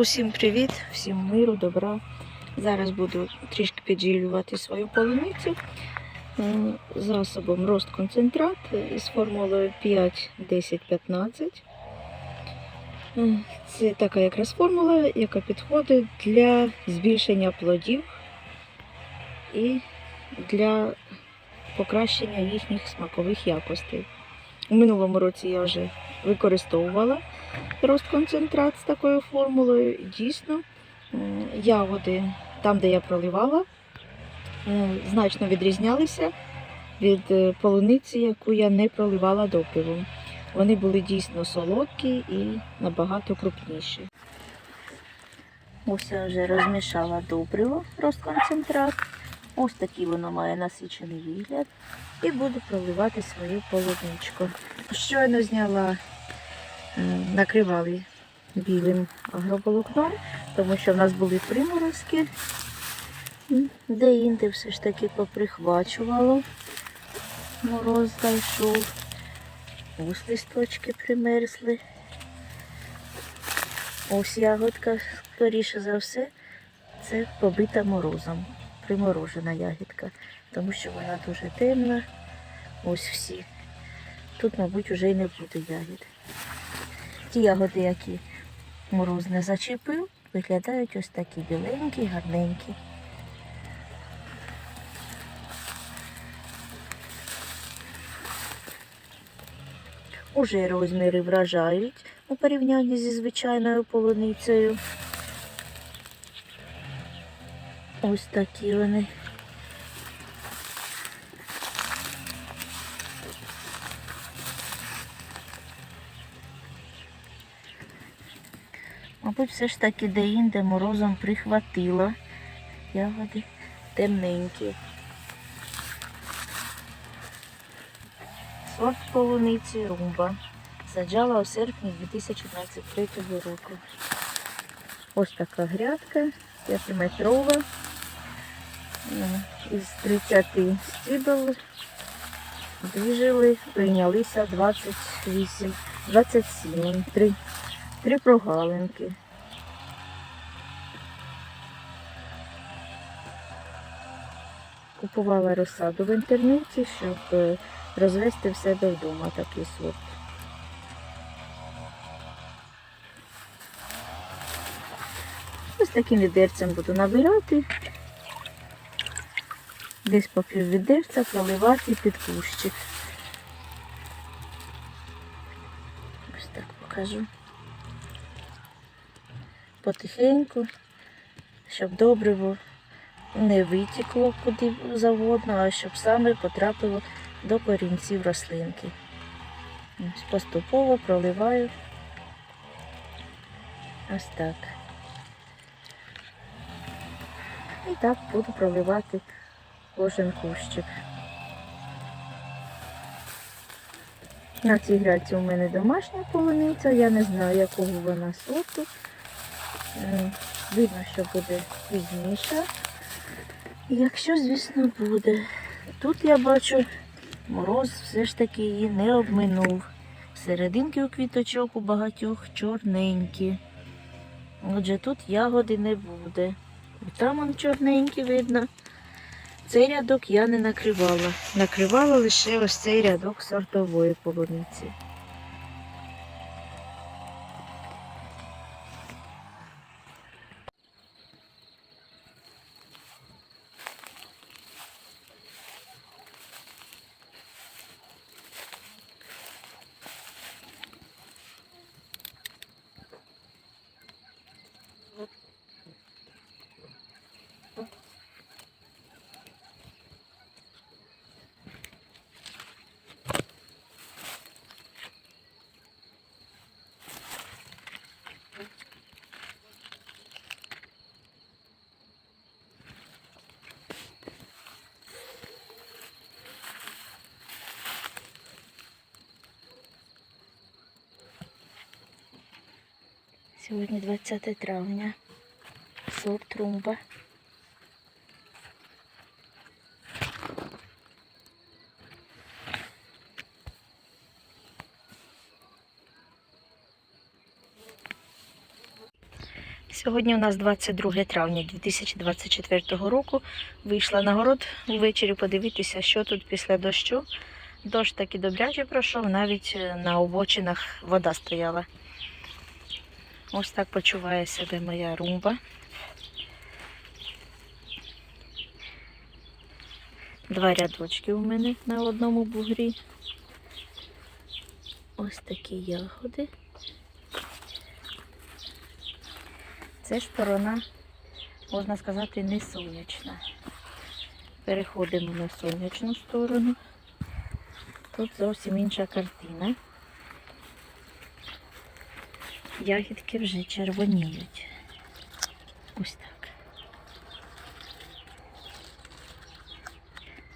Усім привіт, всім миру, добра. Зараз буду трішки підживлювати свою полуницю засобом рост концентрат із формулою 5, 10, 15. Е, Це така якраз формула, яка підходить для збільшення плодів і для покращення їхніх смакових якостей. У минулому році я вже використовувала розконцентрат з такою формулою. Дійсно, ягоди там, де я проливала, значно відрізнялися від е, полуниці, яку я не проливала допивом. Вони були дійсно солодкі і набагато крупніші. Ось я вже розмішала добриво розконцентрат. Ось такий воно має насичений вигляд. І буду проливати свою полуничку. Щойно зняла накривали білим агроволокном, тому що в нас були приморозки, де інде все ж таки поприхвачувало. Мороз зайшов. Ось листочки примерзли. Ось ягодка, скоріше за все, це побита морозом, приморожена ягідка, тому що вона дуже темна. Ось всі. Тут, мабуть, вже й не буде ягід. Ті ягоди, які мороз не зачепив, виглядають ось такі біленькі, гарненькі. Уже розміри вражають у порівнянні зі звичайною полуницею. Ось такі вони. Мабуть, все ж таки де-інде морозом прихватило. Ягоди темненькі. Сорт полуниці румба. Саджала у серпні 2023 року. Ось така грядка, 5-метрова. Із 30 стібел вижили, прийнялися 28, 27, 3 Три прогалинки. Купувала розсаду в інтернеті, щоб е, розвести в себе вдома такий сорт. Ось таким відерцем буду набирати. Десь по пів відерця проливати під кущик. Ось так покажу потихеньку, щоб добриво не витікло куди завгодно, а щоб саме потрапило до корінців рослинки. Ось Поступово проливаю ось так. І так буду проливати кожен кущик. На цій грядці у мене домашня полуниця, я не знаю, якого вона сорту. Е, Видно, що буде пізніше. Якщо, звісно, буде. Тут я бачу, мороз все ж таки її не обминув. Серединки у квіточок у багатьох чорненькі. Отже, тут ягоди не буде. Там он чорненькі видно. Цей рядок я не накривала. Накривала лише ось цей рядок сортової полуниці. Сьогодні 20 травня. Сорт румба. Сьогодні у нас 22 травня 2024 року. Вийшла на город ввечері подивитися, що тут після дощу. Дощ таки добряче пройшов, навіть е, на обочинах вода стояла. Ось так почуває себе моя румба. Два рядочки у мене на одному бугрі. Ось такі ягоди. Це сторона, можна сказати, не сонячна. Переходимо на сонячну сторону. Тут зовсім інша картина. Ягідки вже червоніють. Ось так.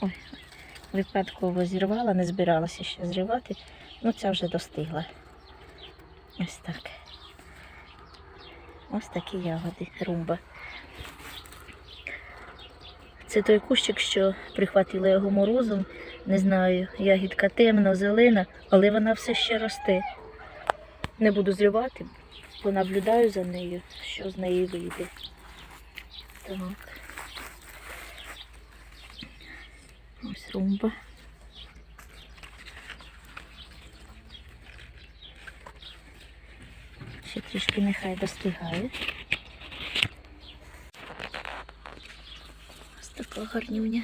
Ой, випадково зірвала, не збиралася ще зривати. Ну, ця вже достигла. Ось так. Ось такі ягоди, румба. Це той кущик, що прихватила його морозом. Не знаю, ягідка темно, зелена, але вона все ще росте. Не буду зривати, понаблюдаю за нею, що з неї вийде. Так. Ось румба. Ще трішки нехай достигає. Ось така гарнюня.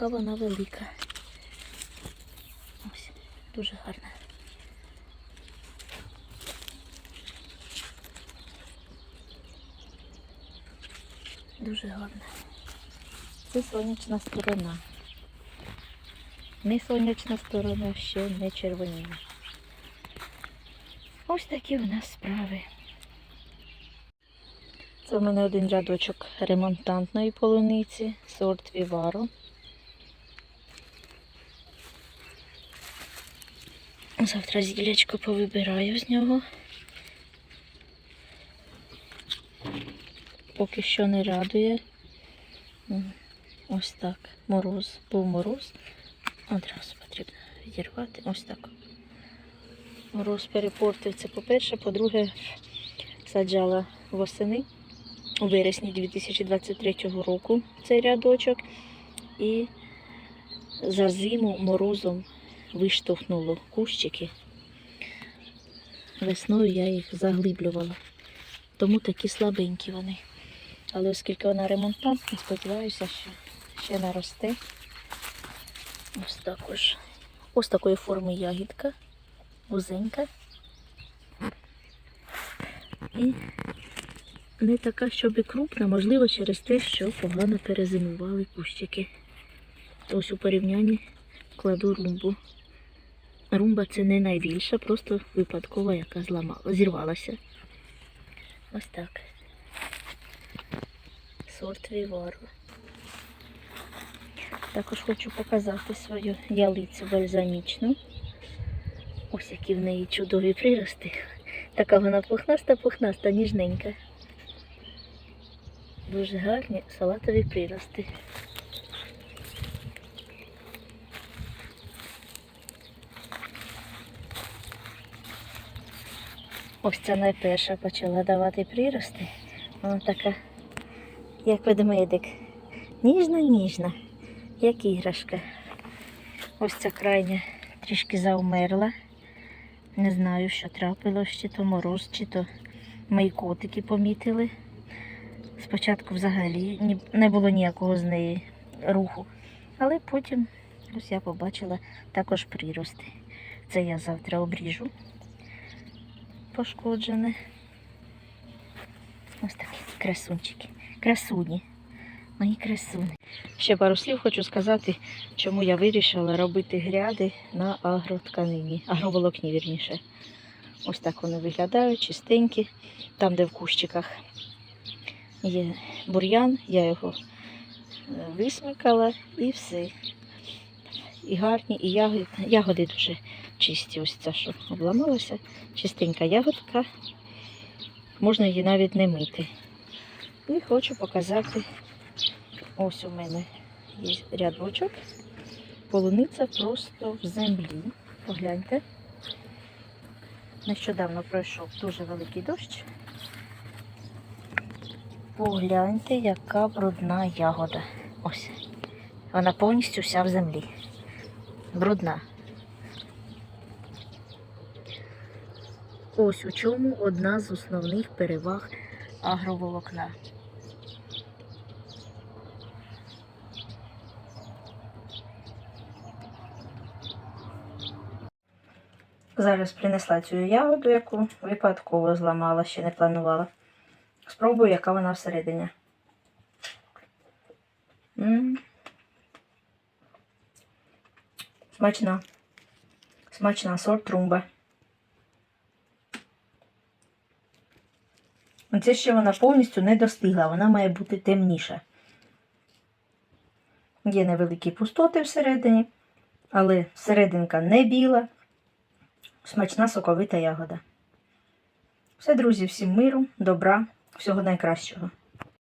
Яка вона велика. Ось, дуже гарна. Дуже гарна. Це сонячна сторона. Не сонячна сторона ще не червоніє. Ось такі у нас справи. Це в мене один рядочок ремонтантної полуниці, сорт Віваро. Завтра зілячко повибираю з нього. Поки що не радує. Ось так. Мороз. Був мороз. Одразу потрібно відірвати. Ось так. Мороз перепортив по-перше. По-друге, саджала восени у вересні 2023 року цей рядочок. І за зиму морозом виштовхнуло кущики. Весною я їх заглиблювала. Тому такі слабенькі вони. Але оскільки вона ремонтантна, сподіваюся, що ще наросте. Ось також. Ось такої форми ягідка. Вузенька. І не така, щоб і крупна, можливо, через те, що погано перезимували кущики. Ось у порівнянні кладу румбу. Румба це не найбільша, просто випадкова, яка зламала, зірвалася. Ось так. Сорт Віваро. Також хочу показати свою ялицю бальзамічну. Ось які в неї чудові прирости. Така вона пухнаста-пухнаста, ніжненька. Дуже гарні салатові прирости. Ось ця найперша почала давати прирости. Вона така, як ведмедик. Ніжна-ніжна, як іграшка. Ось ця крайня трішки заумерла. Не знаю, що трапилось, чи то мороз, чи то мої котики помітили. Спочатку взагалі не було ніякого з неї руху. Але потім ось я побачила також прирости. Це я завтра обріжу пошкоджене. Ось такі красунчики. Красуні. Мої красуні. Ще пару слів хочу сказати, чому я вирішила робити гряди на агротканині, агроволокні вірніше. Ось так вони виглядають, чистенькі. Там, де в кущиках є бур'ян, я його е, висмикала і все. І гарні, і ягоди, ягоди дуже чисті. Ось ця, що обламалася. Чистенька ягодка. можна її навіть не мити. І хочу показати. Ось у мене є рядочок. Полуниця просто в землі. Погляньте. Нещодавно пройшов дуже великий дощ. Погляньте, яка брудна ягода. Ось. Вона повністю вся в землі. Брудна. Ось у чому одна з основних переваг агроволокна. Зараз принесла цю ягоду, яку випадково зламала, ще не планувала. Спробую, яка вона всередині. Смачна. Смачна сорт трумба. Оце ще вона повністю не достигла, вона має бути темніша. Є невеликі пустоти всередині, але серединка не біла, смачна соковита ягода. Все, друзі, всім миру, добра, всього найкращого.